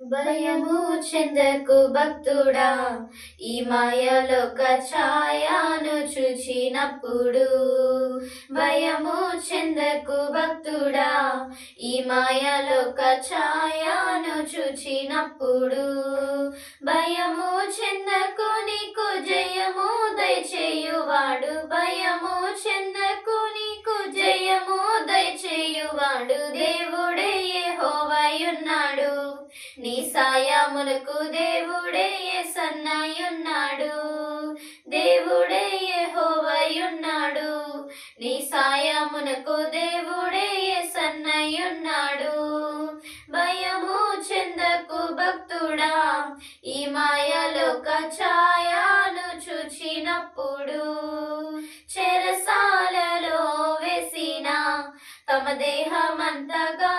భయము చెందకు భక్తుడా ఈ మాయలోక ఛాయాను చూచినప్పుడు భయము చెందకు భక్తుడా ఈ మాయలోక ఛాయాను చూచినప్పుడు భయము చెందకు నీకు జయము దయచేయువాడు భయము చెందకు నీకు జయము దయచేయువాడు దేవుడు. నీ సాయమునకు దేవుడే సన్నాయున్నాడు. దేవుడే హోవయున్నాడు నీ సాయమునకు దేవుడే సన్నయున్నాడు. భయము చెందకు భక్తుడా ఈ మాయలోక ఛాయాను చూచినప్పుడు చెరసాలలో వేసిన తమ దేహమంతగా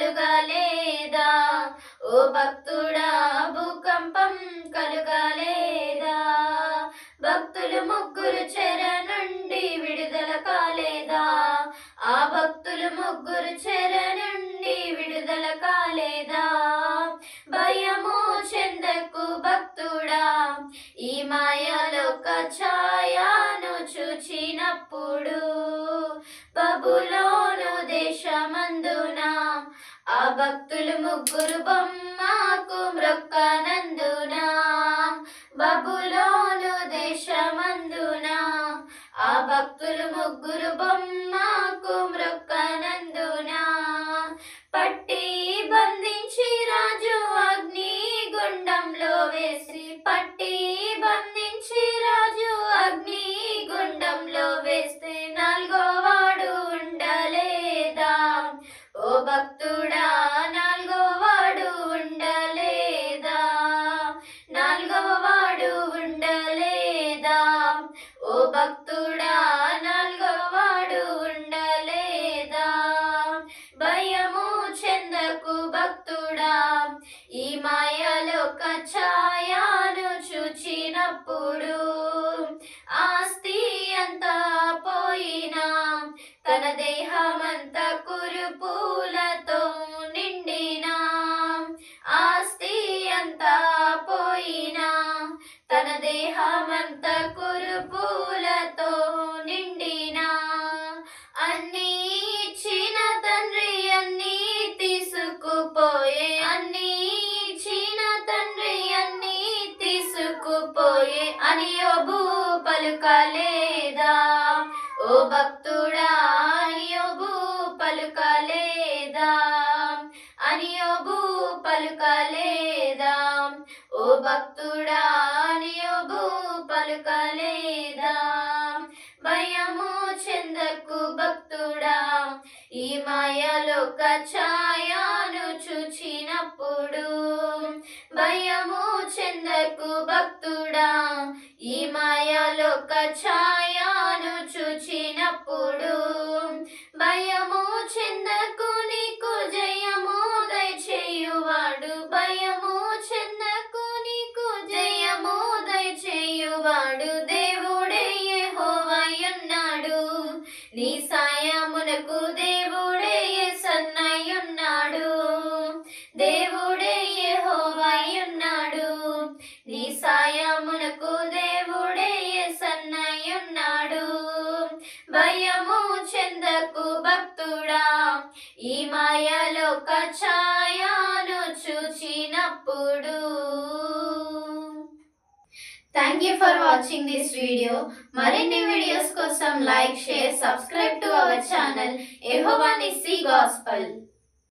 కలుగలేదా? ఓ భక్తుడా భూకంపం కలుగలేదా? భక్తులు ముగ్గురు చెర నుండి విడుదల కాలేదా? ఆ భక్తులు ముగ్గురు చెర నుండి విడుదల కాలేదా? భయము చెందకు భక్తుడా ఈ మాయలోక ఛాయాను చూచినప్పుడు బబులో ఆ భక్తులు ముగ్గురు బొమ్మకు మ్రొక్కనందున బబులోను దేశమందున. ఆ భక్తులు ముగ్గురు బొమ్మ పూలతో నిండినా. ఆస్తి అంతా పోయినా తన దేహమంతా కురుపూలతో నిండినా. అన్నీ ఇచ్చిన తండ్రి అన్ని తీసుకుపోయే అన్నీ ఇచ్చిన తండ్రి అన్ని తీసుకుపోయే. అని ఓ భూ పలుకలేదా ఓ భక్తు ఓ భక్తుడా అని పలుకలేదా? భయము చెందకు భక్తుడా ఈ మాయలోక ఛాయాను చూచినప్పుడు భయము చెందకు భక్తుడా ఈ మాయలోక ఛాయాను చూచినప్పుడు భయము చెందకు నీకు జయము దయచేయువాడు భయ నీ సాయమునకు దేవుడే సన్నయున్నాడు. దేవుడే హోవాయున్నాడు నీ సాయమునకు దేవుడే సన్నయున్నాడు. భయము చెందకు భక్తుడా. ఈ మాయలో కచా thank you for watching this video మరిన్ని వీడియోస్ కోసం like share subscribe to our channel Jehovah C gospel